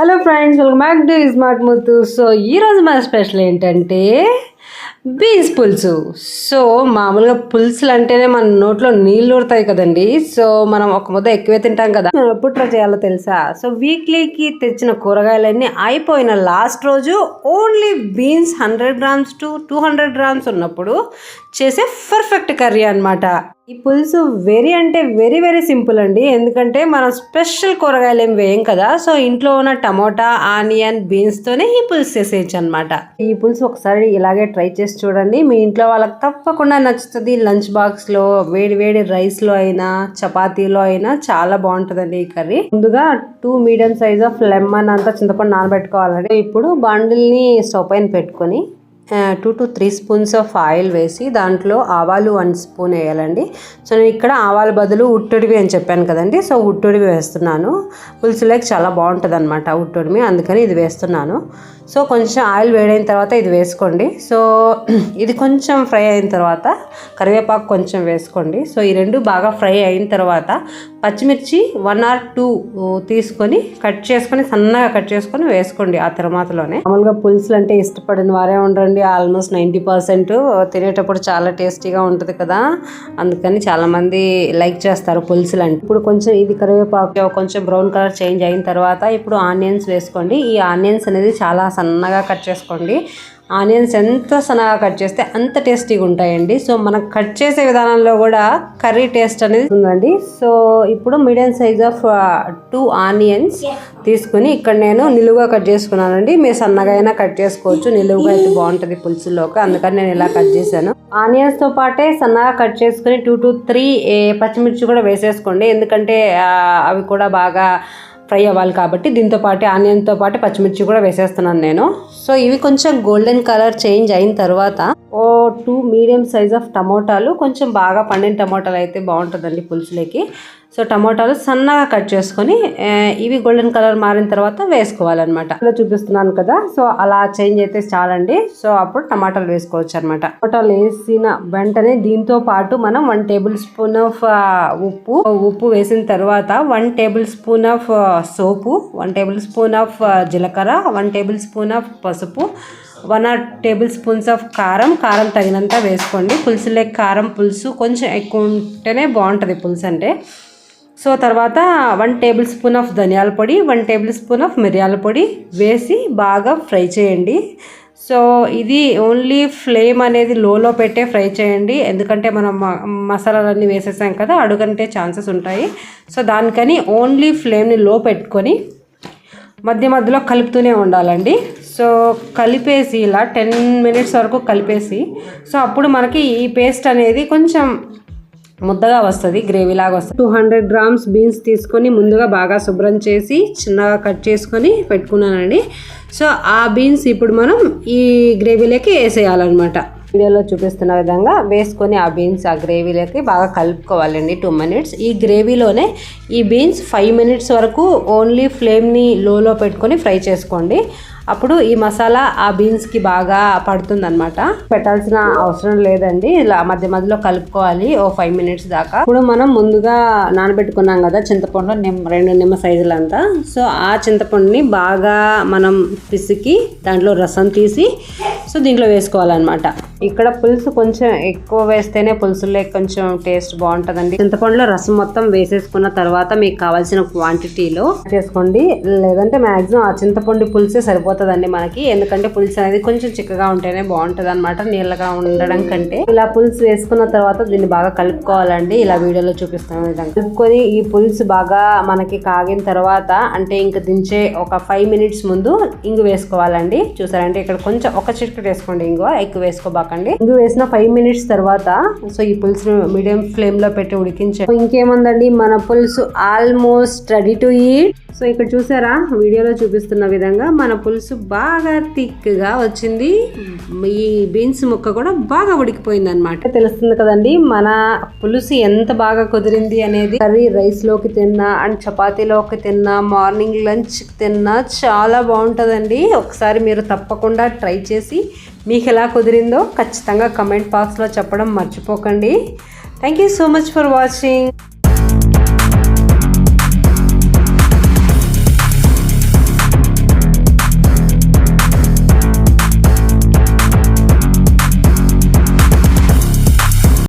Hello friends welcome back to smart Muthu so ఈరోజు మన special ఏంటంటే బీన్స్ పులుసు. సో మామూలుగా పులుసులు అంటేనే మన నోట్లో నీళ్ళు ఊరుతాయి కదండి. సో మనం ఒక ముద్ద ఎక్కువే తింటాం కదా. మనం ఎప్పుడు ట్రై చేయాలో తెలుసా? సో వీక్లీకి తెచ్చిన కూరగాయలన్నీ అయిపోయిన లాస్ట్ రోజు only beans hundred grams to two hundred grams ఉన్నప్పుడు చేసే పర్ఫెక్ట్ కర్రీ అన్నమాట. ఈ పులుసు వెరీ అంటే వెరీ వెరీ సింపుల్ అండి. ఎందుకంటే మనం స్పెషల్ కూరగాయలు ఏం వేయం కదా. సో ఇంట్లో ఉన్న టమోటా ఆనియన్ బీన్స్తోనే ఈ పులుసు చేసేయచ్చు అనమాట ఈ పులుసు ఒకసారి ఇలాగే ట్రై చేసి చూడండి. మీ ఇంట్లో వాళ్ళకి తప్పకుండా నచ్చుతుంది. లంచ్ బాక్స్లో వేడి వేడి రైస్లో అయినా చపాతీలో అయినా చాలా బాగుంటుందండి ఈ కర్రీ. ముందుగా two medium size of lemon అంతా చింతపండు నానబెట్టుకోవాలండి. ఇప్పుడు బండిల్ని స్టవ్ పైన పెట్టుకొని two to three spoons of oil వేసి దాంట్లో ఆవాలు వన్ స్పూన్ వేయాలండి. సో నేను ఇక్కడ ఆవాల బదులు ఉట్టుడివి అని చెప్పాను కదండి. సో ఉట్టుడివి వేస్తున్నాను. పులుసులోకి చాలా బాగుంటుంది అనమాట ఉట్టుడిమి అందుకని ఇది వేస్తున్నాను. సో కొంచెం ఆయిల్ వేడైన తర్వాత ఇది వేసుకోండి. సో ఇది కొంచెం ఫ్రై అయిన తర్వాత కరివేపాకు కొంచెం వేసుకోండి. సో ఈ రెండు బాగా ఫ్రై అయిన తర్వాత పచ్చిమిర్చి వన్ ఆర్ టూ తీసుకొని కట్ చేసుకొని సన్నగా కట్ చేసుకొని వేసుకోండి ఆ తర్వాతలోనే మామూలుగా పులుసులు అంటే ఇష్టపడిన వారే ఉండండి ఉండరండి ఆల్మోస్ట్ నైంటీ పర్సెంట్. తినేటప్పుడు చాలా టేస్టీగా ఉంటుంది కదా. అందుకని చాలామంది లైక్ చేస్తారు పులుసులు అంటే ఇప్పుడు కొంచెం ఇది కరివేపాకు కొంచెం బ్రౌన్ కలర్ చేంజ్ అయిన తర్వాత ఇప్పుడు ఆనియన్స్ వేసుకోండి. ఈ ఆనియన్స్ అనేది చాలా సన్నగా కట్ చేసుకోండి. ఆనియన్స్ ఎంత సన్నగా కట్ చేస్తే అంత టేస్టీగా ఉంటాయండి. సో మనం కట్ చేసే విధానంలో కూడా కర్రీ టేస్ట్ అనేది ఉందండి. సో ఇప్పుడు medium size of two onions తీసుకుని ఇక్కడ నేను నిలువుగా కట్ చేసుకున్నానండి. మీరు సన్నగా అయినా కట్ చేసుకోవచ్చు. నిలువుగా అయితే బాగుంటుంది పులుసులోకి. అందుకని నేను ఇలా కట్ చేశాను. ఆనియన్స్తో పాటే సన్నగా కట్ చేసుకుని టూ టు త్రీ పచ్చిమిర్చి కూడా వేసేసుకోండి. ఎందుకంటే అవి కూడా బాగా ఫ్రై అవ్వాలి కాబట్టి దీంతో పాటు ఆనియన్తో పాటు పచ్చిమిర్చి కూడా వేసేస్తున్నాను నేను. సో ఇవి కొంచెం గోల్డెన్ కలర్ చేంజ్ అయిన తర్వాత ఓ టూ మీడియం సైజ్ ఆఫ్ టమోటాలు కొంచెం బాగా పండిన టమోటాలు అయితే బాగుంటుందండి పులుసులోకి. సో టమోటాలు సన్నగా కట్ చేసుకొని ఇవి గోల్డెన్ కలర్ మారిన తర్వాత వేసుకోవాలన్నమాట. ఇలా చూపిస్తున్నాను కదా సో అలా చేంజ్ అయితే చాలండి. సో అప్పుడు టమాటాలు వేసుకోవచ్చు అనమాట టమాటాలు వేసిన వెంటనే దీంతో పాటు మనం వన్ టేబుల్ స్పూన్ ఆఫ్ ఉప్పు ఉప్పు వేసిన తర్వాత వన్ టేబుల్ స్పూన్ ఆఫ్ సోపు వన్ టేబుల్ స్పూన్ ఆఫ్ జీలకర్ర వన్ టేబుల్ స్పూన్ ఆఫ్ పసుపు one or tablespoons of కారం. కారం తగినంత వేసుకోండి. పులుసులోకి కారం పులుసు కొంచెం ఎక్కువ ఉంటేనే బాగుంటుంది పులుసు అంటే. సో తర్వాత వన్ టేబుల్ స్పూన్ ఆఫ్ ధనియాల పొడి వన్ టేబుల్ స్పూన్ ఆఫ్ మిరియాల పొడి వేసి బాగా ఫ్రై చేయండి. సో ఇది ఓన్లీ ఫ్లేమ్ అనేది లోలో పెట్టే ఫ్రై చేయండి. ఎందుకంటే మనం మసాలాలన్నీ వేసేసాం కదా అడుగంటే ఛాన్సెస్ ఉంటాయి. సో దానికని ఓన్లీ ఫ్లేమ్ని లో పెట్టుకొని మధ్య మధ్యలో కలుపుతూనే ఉండాలండి. సో కలిపేసి ఇలా టెన్ మినిట్స్ వరకు కలిపేసి సో అప్పుడు మనకి ఈ పేస్ట్ అనేది కొంచెం ముద్దగా వస్తుంది గ్రేవీ లాగా వస్తుంది. టూ హండ్రెడ్ గ్రామ్స్ బీన్స్ తీసుకొని ముందుగా బాగా శుభ్రం చేసి చిన్నగా కట్ చేసుకొని పెట్టుకున్నానండి. సో ఆ బీన్స్ ఇప్పుడు మనం ఈ గ్రేవీలోకి వేసేయాలన్నమాట. వీడియోలో చూపిస్తున్న విధంగా వేసుకొని ఆ బీన్స్ ఆ గ్రేవీలోకి బాగా కలుపుకోవాలండి టూ మినిట్స్ ఈ గ్రేవీలోనే ఈ బీన్స్ ఫైవ్ మినిట్స్ వరకు ఓన్లీ ఫ్లేమ్ని లోలో పెట్టుకొని ఫ్రై చేసుకోండి. అప్పుడు ఈ మసాలా ఆ బీన్స్కి బాగా పడుతుందనమాట పెట్టాల్సిన అవసరం లేదండి. ఇలా మధ్య మధ్యలో కలుపుకోవాలి. ఓ ఫైవ్ మినిట్స్ దాకా. ఇప్పుడు మనం ముందుగా నానబెట్టుకున్నాం కదా చింతపండు నిమ్మ రెండు నిమ్మ సైజులంతా సో ఆ చింతపండుని బాగా మనం పిసికి దాంట్లో రసం తీసి సో దీంట్లో వేసుకోవాలన్నమాట. ఇక్కడ పులుసు కొంచెం ఎక్కువ వేస్తేనే పులుసులో కొంచెం టేస్ట్ బాగుంటుందండి. చింతపండులో రసం మొత్తం వేసేసుకున్న తర్వాత మీకు కావాల్సిన క్వాంటిటీలో చేసుకోండి. లేదంటే మాక్సిమం ఆ చింతపండు పులుసే సరిపోతుందండి మనకి. ఎందుకంటే పులుసు అనేది కొంచెం చిక్కగా ఉంటేనే బాగుంటుంది అనమాట నీళ్ళగా ఉండడం కంటే. ఇలా పులుసు వేసుకున్న తర్వాత దీన్ని బాగా కలుపుకోవాలండి. ఇలా వీడియోలో చూపిస్తాను విధంగా. కలుపుకొని ఈ పులుసు బాగా మనకి కాగిన తర్వాత అంటే ఇంక దించే ఒక ఫైవ్ మినిట్స్ ముందు ఇంగు వేసుకోవాలండి. చూసారంటే ఇక్కడ కొంచెం ఒక చిటికెట్ వేసుకోండి ఇంగువ ఎక్కువ వేసుకోబాకండి. ఇంగు వేసిన ఫైవ్ మినిట్స్ తర్వాత సో ఈ పులుసు మీడియం ఫ్లేమ్లో పెట్టి ఉడికించారు ఇంకేముందండి మన పులుసు almost ready to eat so ఇక్కడ చూసారా వీడియోలో చూపిస్తున్న విధంగా మన పులుసు బాగా థిక్గా వచ్చింది. ఈ బీన్స్ ముక్క కూడా బాగా ఉడికిపోయింది అనమాట తెలుస్తుంది కదండి మన పులుసు ఎంత బాగా కుదిరింది అనేది. కర్రీ రైస్లోకి తిన్నా అండ్ చపాతీలోకి తిన్నా మార్నింగ్ లంచ్ తిన్నా చాలా బాగుంటుందండి. ఒకసారి మీరు తప్పకుండా ట్రై చేసి మీకు ఎలా కుదిరిందో ఖచ్చితంగా కమెంట్ బాక్స్లో చెప్పడం మర్చిపోకండి. Thank you so much for watching